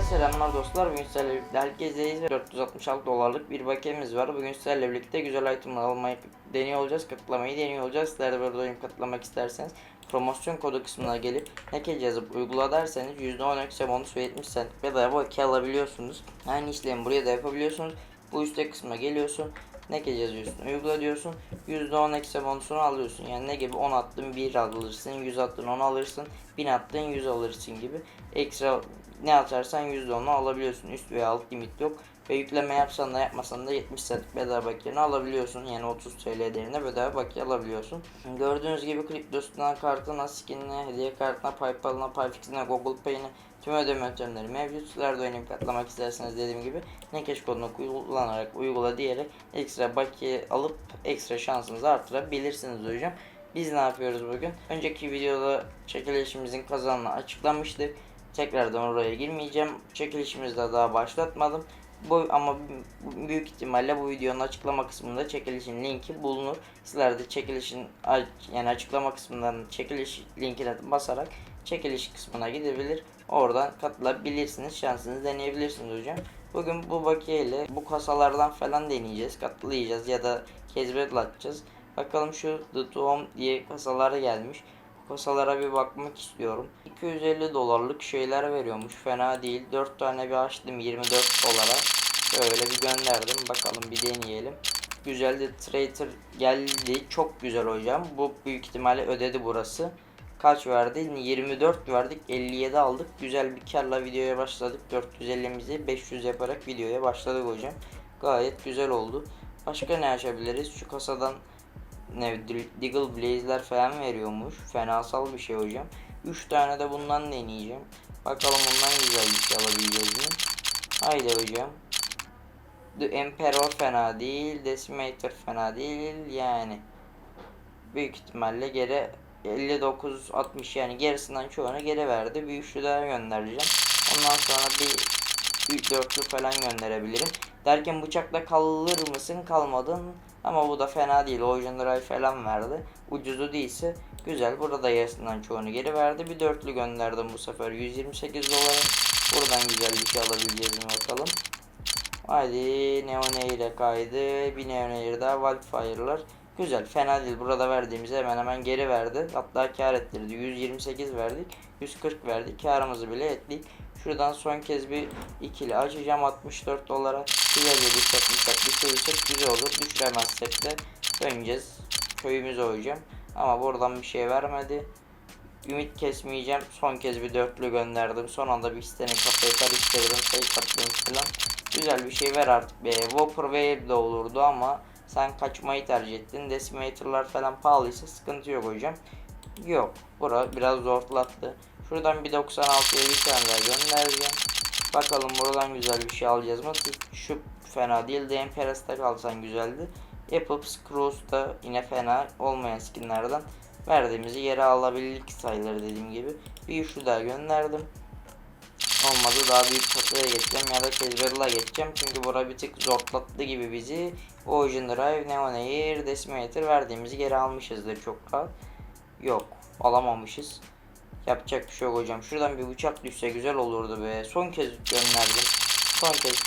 Herkese selamlar dostlar. Bugün sizlerle birlikte herkeseyiz ve 466 dolarlık bir bakiyemiz var. Bugün sizlerle birlikte güzel itemler almayı deniyor olacağız. Katlamayı deniyor olacağız. Sizler de böyle oyun katlamak isterseniz promosyon kodu kısmına gelip naked yazıp uygula derseniz %10 eksi bonus ve 70 cent bedava bakiye alabiliyorsunuz. Aynı işlemi buraya da yapabiliyorsunuz. Bu üstte kısma geliyorsun. Naked yazıyorsun. Uygula diyorsun. %10 eksi bonusunu alıyorsun. Yani ne gibi 10 attın 1 alırsın. 100 attın 10 alırsın. 1000 attın 100 alırsın gibi. Ekstra ne atarsan %10'u alabiliyorsun. Üst veya alt limit yok. Ve yükleme yapsan da yapmasan da 70 cent bedava bakiyeni alabiliyorsun. Yani 30 TL değerinde bedava bakiye alabiliyorsun. Gördüğünüz gibi kriptosundan kartına, skinine, hediye kartına, Paypal'ına, Payfix'ine, Google Pay'ine tüm ödeme yöntemleri mevcut. Sizler de oynayıp katlamak isterseniz dediğim gibi Nekeş kodunu kullanarak uygula diyerek ekstra bakiye alıp ekstra şansınızı artırabilirsiniz hocam. Biz ne yapıyoruz bugün? Önceki videoda çekilişimizin kazanını açıklamıştık. Tekrardan oraya girmeyeceğim. Çekilişimizde daha başlatmadım. Bu ama büyük ihtimalle bu videonun açıklama kısmında çekilişin linki bulunur. Sizler de çekilişin yani açıklama kısmından çekiliş linkine basarak çekiliş kısmına gidebilir. Oradan katılabilirsiniz. Şansınızı deneyebilirsiniz hocam. Bugün bu bakiye bu kasalardan falan deneyeceğiz. Katlayacağız ya da kezbet atacağız. Bakalım şu The Tomb diye kasalara gelmiş. Kasalara bir bakmak istiyorum. 250 dolarlık şeyler veriyormuş. Fena değil. 4 tane bir açtım 24 dolara. Şöyle bir gönderdim. Bakalım bir deneyelim. Güzeldi. Trader geldi. Çok güzel hocam. Bu büyük ihtimalle ödedi burası. Kaç verdi? 24 verdik. 57 aldık. Güzel bir karla videoya başladık. 450'mizi 500 yaparak videoya başladık hocam. Gayet güzel oldu. Başka ne açabiliriz? Şu kasadan ne Deagle Blaze'ler falan veriyormuş. Fenasal bir şey hocam. 3 tane de bundan deneyeceğim. Bakalım bundan güzel bir şey alabileceğiz mi? Haydi hocam. The Emperor fena değil. Decimator fena değil. Yani büyük ihtimalle geri 59 60 yani gerisinden çoğunu geri verdi. Bir üçlü daha göndereceğim. Ondan sonra bir dörtlü falan gönderebilirim. Derken bıçakla kalır mısın kalmadın ama bu da fena değil. Ocean Drive falan verdi. Ucuzu değilse güzel. Burada da yarısından çoğunu geri verdi. Bir dörtlü gönderdim bu sefer. 128 doların. Buradan güzel bir şey alabileceğiz bakalım. Hadi Neon Air'e kaydı. Bir Neon Air daha Wildfire'lar. Güzel fena değil. Burada verdiğimizi hemen hemen geri verdi. Hatta kar ettirdi. 128 verdik. 140 verdik. Karımızı bile ettik. Şuradan son kez bir ikili açacağım 64 dolara. Güzel bir bıçak düşürürsek güzel olur. Düşüremezsek de döneceğiz. Köyümüze oyacağım. Ama buradan bir şey vermedi. Ümit kesmeyeceğim. Son kez bir dörtlü gönderdim. Son anda bir istenin kafayı karıştırdım. Sayı kattım falan. Güzel bir şey ver artık be. Whopper Wave de olurdu ama sen kaçmayı tercih ettin. Decimator'lar falan pahalıysa sıkıntı yok hocam. Yok. Bura biraz zorlattı. Şuradan bir 96'ya bir tane daha göndereceğim. Bakalım buradan güzel bir şey alacağız mı? Şu fena değil de Emperor'da kalsan güzeldi. Yapıp Screws da yine fena olmayan skinlerden verdiğimizi yere alabildik sayıları dediğim gibi. Bir üçlü daha gönderdim. Olmadı daha büyük kasaya geçeceğim ya da Kezber'la geçeceğim. Çünkü bura bir tık zorlattı gibi bizi. Ocean Drive, Neon Air, Decimator verdiğimizi geri almışızdır çok rahat. Yok alamamışız. Yapacak bir şey yok hocam. Şuradan bir bıçak düşse güzel olurdu be. Son kez gönderdim. Son kez.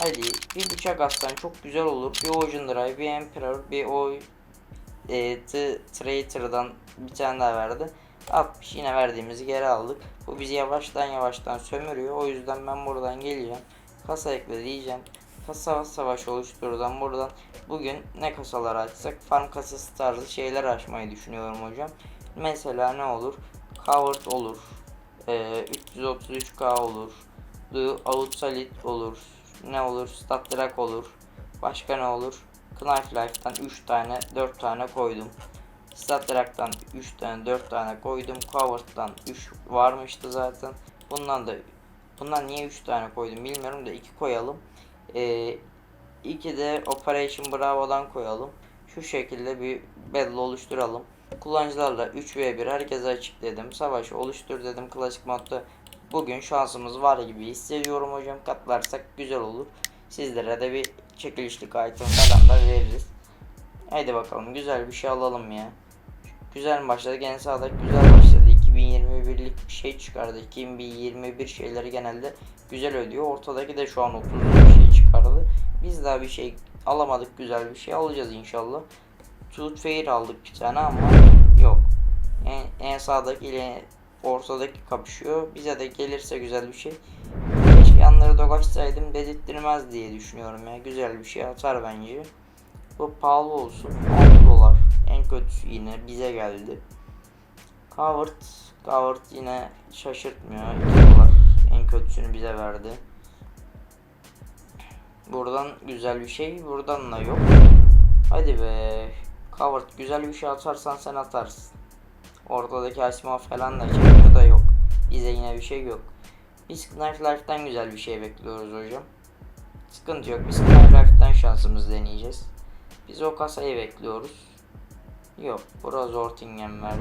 Hadi bir bıçak atsan çok güzel olur. Bir Ocean Drive, bir Emperor, bir o e, The Traitor'dan bir tane daha verdi. 60 yine verdiğimizi geri aldık. Bu bizi yavaştan yavaştan sömürüyor. O yüzden ben buradan geleceğim. Kasa ekle diyeceğim. Kasa savaş oluşturdan buradan bugün ne kasalar açsak farm kasası tarzı şeyler açmayı düşünüyorum hocam. Mesela ne olur? Covered olur. Ee, 333k olur. The Outside olur. Ne olur? Statrak olur. Başka ne olur? Knife Life'dan 3 tane 4 tane koydum. Statrak'tan 3 tane 4 tane koydum. Covered'dan 3 varmıştı zaten. Bundan da bundan niye 3 tane koydum bilmiyorum da 2 koyalım. Ee, 2 de Operation Bravo'dan koyalım. Şu şekilde bir battle oluşturalım. Kullanıcılarla 3v1 herkese açık dedim. Savaşı oluştur dedim klasik modda. Bugün şansımız var gibi hissediyorum hocam. Katlarsak güzel olur. Sizlere de bir çekilişlik item falan da veririz. Haydi bakalım güzel bir şey alalım ya. Güzel mi başladık? En sağda güzel başladı. 2021 2021'lik bir şey çıkardı. 2021 şeyleri genelde güzel ödüyor. Ortadaki de şu an 30 bir şey çıkardı. Biz daha bir şey alamadık. Güzel bir şey alacağız inşallah. Tooth Fairy aldık bir tane ama yok. En, en sağdaki ile ortadaki kapışıyor. Bize de gelirse güzel bir şey. Keşke yanları dolaşsaydım dedirttirmez diye düşünüyorum ya. Güzel bir şey atar bence. Bu pahalı olsun. 6 dolar. En kötüsü yine bize geldi. Covered. Covered yine şaşırtmıyor. 2 dolar. En kötüsünü bize verdi. Buradan güzel bir şey. Buradan da yok. Hadi be. Covered güzel bir şey atarsan sen atarsın. Ortadaki Asma falan da çekiyor da yok. Bize yine bir şey yok. Biz Knife Life'dan güzel bir şey bekliyoruz hocam. Sıkıntı yok. Biz Knife Life'dan şansımızı deneyeceğiz. Biz o kasayı bekliyoruz. Yok. Bura Zortingen verdi.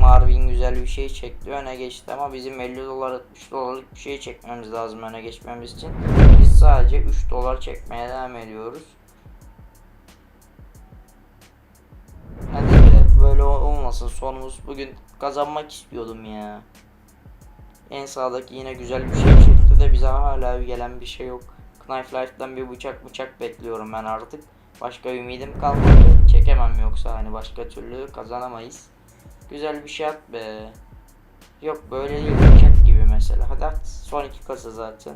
Marvin güzel bir şey çekti öne geçti ama bizim 50 dolar 60 dolarlık bir şey çekmemiz lazım öne geçmemiz için. Biz sadece 3 dolar çekmeye devam ediyoruz. Hadi böyle olmasın sonumuz bugün kazanmak istiyordum ya. En sağdaki yine güzel bir şey de bize hala gelen bir şey yok. Knife Life'dan bir bıçak bıçak bekliyorum ben artık. Başka ümidim kalmadı. Çekemem yoksa hani başka türlü kazanamayız. Güzel bir şey at be. Yok böyle değil bıçak gibi mesela. Hadi at. Son iki kasa zaten.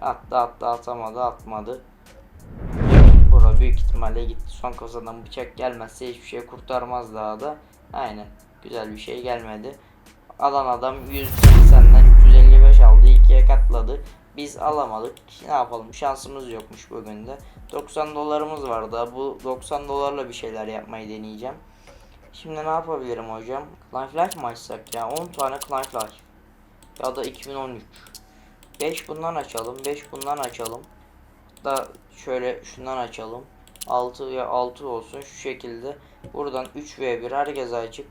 Attı attı atamadı atmadı. Bura büyük ihtimalle gitti. Son kasadan bıçak gelmezse hiçbir şey kurtarmaz daha da. Aynen. Güzel bir şey gelmedi. Alan adam 180'den 355 aldı. İkiye katladı. Biz alamadık. Ne yapalım şansımız yokmuş bugün de. 90 dolarımız var da bu 90 dolarla bir şeyler yapmayı deneyeceğim. Şimdi ne yapabilirim hocam? Life Life mı açsak ya? 10 tane Life Life. Ya da 2013. 5 bundan açalım. 5 bundan açalım. Da şöyle şundan açalım. 6 ya 6 olsun şu şekilde. Buradan 3 v 1 herkes açık.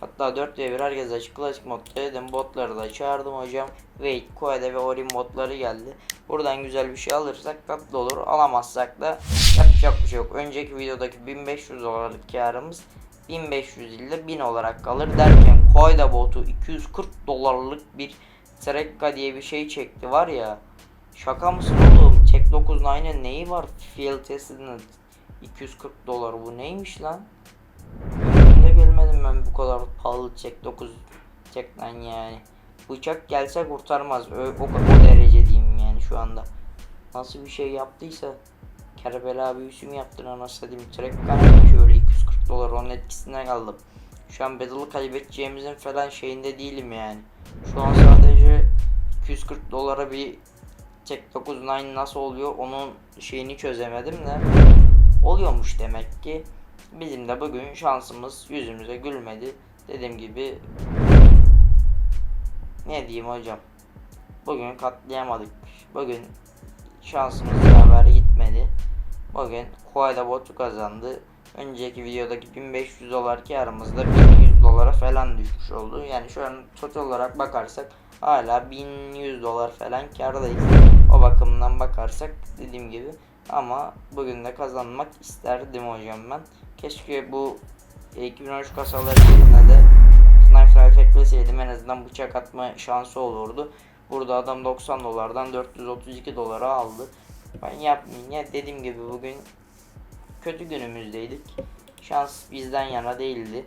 Hatta 4 v 1 herkes açık. Klasik modda dedim. Botları da çağırdım hocam. Wait, Koede ve Orin botları geldi. Buradan güzel bir şey alırsak tatlı olur. Alamazsak da yapacak bir şey yok. Önceki videodaki 1500 dolarlık karımız 1500 ile 1000 olarak kalır derken Koyda botu 240 dolarlık bir Trekka diye bir şey çekti var ya. Şaka mısın oğlum? Tek 9'un aynı neyi var? Field testinin 240 dolar bu neymiş lan? Görmedim ben bu kadar pahalı çek 9 çekten yani. Bıçak gelse kurtarmaz. Ö, o, o derece diyeyim yani şu anda. Nasıl bir şey yaptıysa Kerbela büyüsü mü yaptın anasını satayım. Trekka neymiş öyle 240 dolar onun etkisine kaldım. Şu an battle'ı kaybedeceğimizin falan şeyinde değilim yani. Şu an sadece 240 dolara bir Tek 9 9 nasıl oluyor onun şeyini çözemedim de oluyormuş demek ki. Bizim de bugün şansımız yüzümüze gülmedi. Dediğim gibi ne diyeyim hocam. Bugün katlayamadık. Bugün şansımız yaver gitmedi. Bugün Koala botu kazandı. Önceki videodaki 1500 dolar karımızda 1100 dolara falan düşmüş oldu. Yani şu an total olarak bakarsak hala 1100 dolar falan kardayız. O bakımdan bakarsak dediğim gibi ama bugün de kazanmak isterdim hocam ben. Keşke bu 2013 kasaları yerine de Knife Life ekleseydim en azından bıçak atma şansı olurdu. Burada adam 90 dolardan 432 dolara aldı. Ben yapmayayım ya dediğim gibi bugün kötü günümüzdeydik. Şans bizden yana değildi.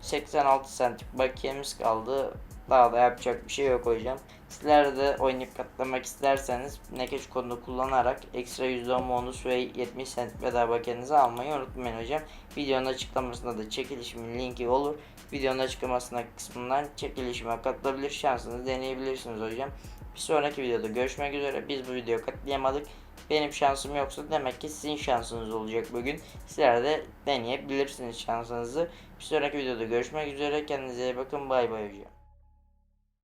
86 centlik bakiyemiz kaldı. Daha da yapacak bir şey yok hocam. Sizler de oynayıp katlamak isterseniz Nekeç kodunu kullanarak ekstra %10 bonus ve 70 cent bedava bakiyenizi almayı unutmayın hocam. Videonun açıklamasında da çekilişimin linki olur. Videonun açıklamasına kısmından çekilişime katılabilir şansınızı deneyebilirsiniz hocam. Bir sonraki videoda görüşmek üzere. Biz bu videoyu katlayamadık. Benim şansım yoksa demek ki sizin şansınız olacak bugün. Sizler de deneyebilirsiniz şansınızı. Bir sonraki videoda görüşmek üzere. Kendinize iyi bakın. Bay bay hocam.